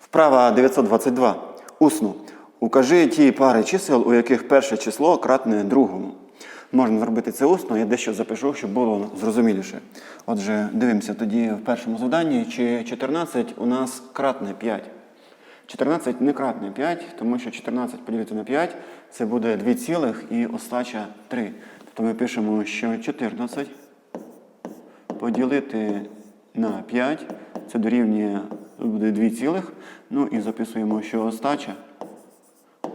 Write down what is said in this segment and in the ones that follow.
Вправа 922. Усно. Укажи ті пари чисел, у яких перше число кратне другому. Можна зробити це усно, я дещо запишу, щоб було зрозуміліше. Отже, дивимося тоді в першому завданні, чи 14 у нас кратне 5. 14 не кратне 5, тому що 14 поділити на 5 це буде 2 цілих і остача 3. Тобто ми пишемо, що 14 поділити на 5, це дорівнює буде 2 цілих. Ну і записуємо, що остача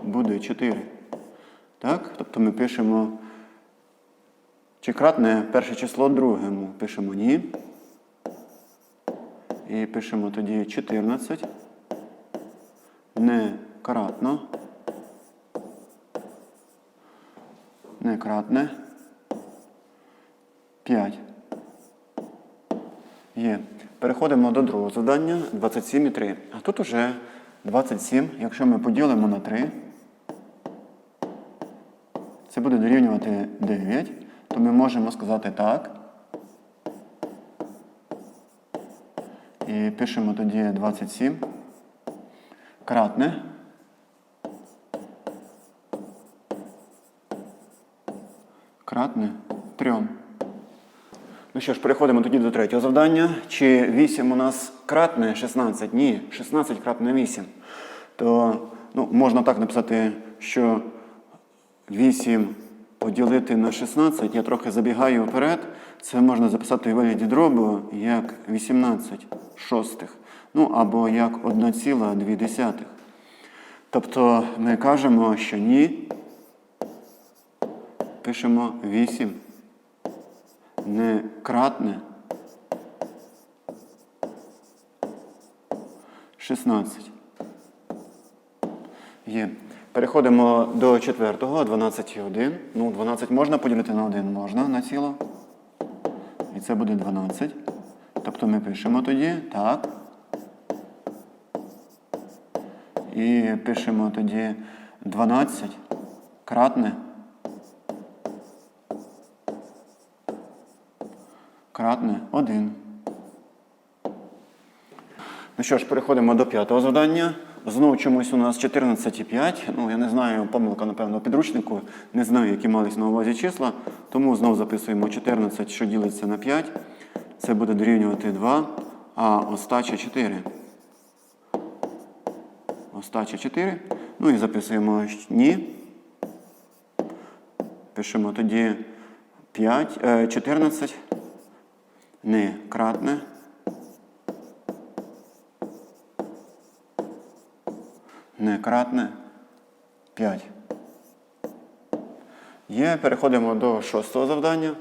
буде 4. Так? Тобто ми пишемо, чи кратне перше число другому. Пишемо ні. І пишемо тоді 14. Не кратно. Не кратне. 5. Переходимо до другого завдання 27,3. А тут уже 27, якщо ми поділимо на 3, це буде дорівнювати 9, то ми можемо сказати так. І пишемо тоді 27. Кратне. Кратне 3. Ну що ж, переходимо тоді до третього завдання. Чи 8 у нас кратне 16? Ні, 16 кратне 8. То ну, можна так написати, що 8 поділити на 16, я трохи забігаю вперед. Це можна записати у вигляді дробу як 18 шостих. Ну або як 1,2. Тобто ми кажемо, що ні. Пишемо 8 не кратне 16. Є. Переходимо до четвертого, 12,1. Ну, 12 можна поділити на 1, можна на ціло. І це буде 12. Тобто ми пишемо тоді так. І пишемо тоді 12 кратне. Кратне 1. Ну що ж, переходимо до п'ятого завдання. Знову чомусь у нас 14,5. Ну, я не знаю, помилка, напевно, підручнику. Не знаю, які мались на увазі числа. Тому знову записуємо 14, що ділиться на 5. Це буде дорівнювати 2, а остача 4. Остача 4. Ну і записуємо ні. Пишемо тоді 5, е, 14 не кратне. Не кратне 5. Є, переходимо до шостого завдання.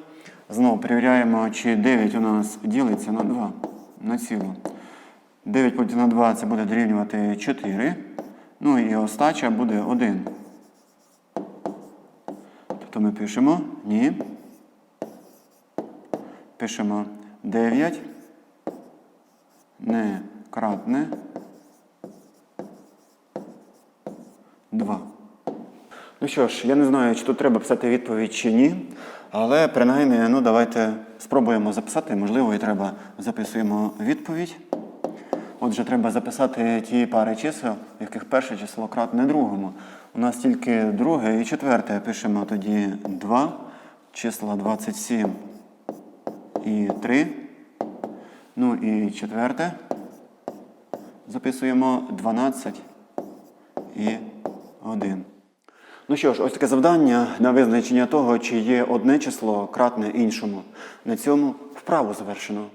Знову перевіряємо, чи 9 у нас ділиться на 2 на цілу. 9 поділити на 2 це буде дорівнювати 4. Ну і остача буде 1. Тобто ми пишемо ні. Пишемо 9 не кратне 2. Ну що ж, я не знаю, чи тут треба писати відповідь чи ні. Але принаймні, ну давайте спробуємо записати. Можливо, і треба записуємо відповідь. Отже, треба записати ті пари чисел, в яких перше число кратне другому. У нас тільки друге і четверте. Пишемо тоді 2, числа 27 і 3. Ну і четверте. Записуємо 12 і 1. Ну що ж, ось таке завдання на визначення того, чи є одне число кратне іншому. На цьому вправу завершено.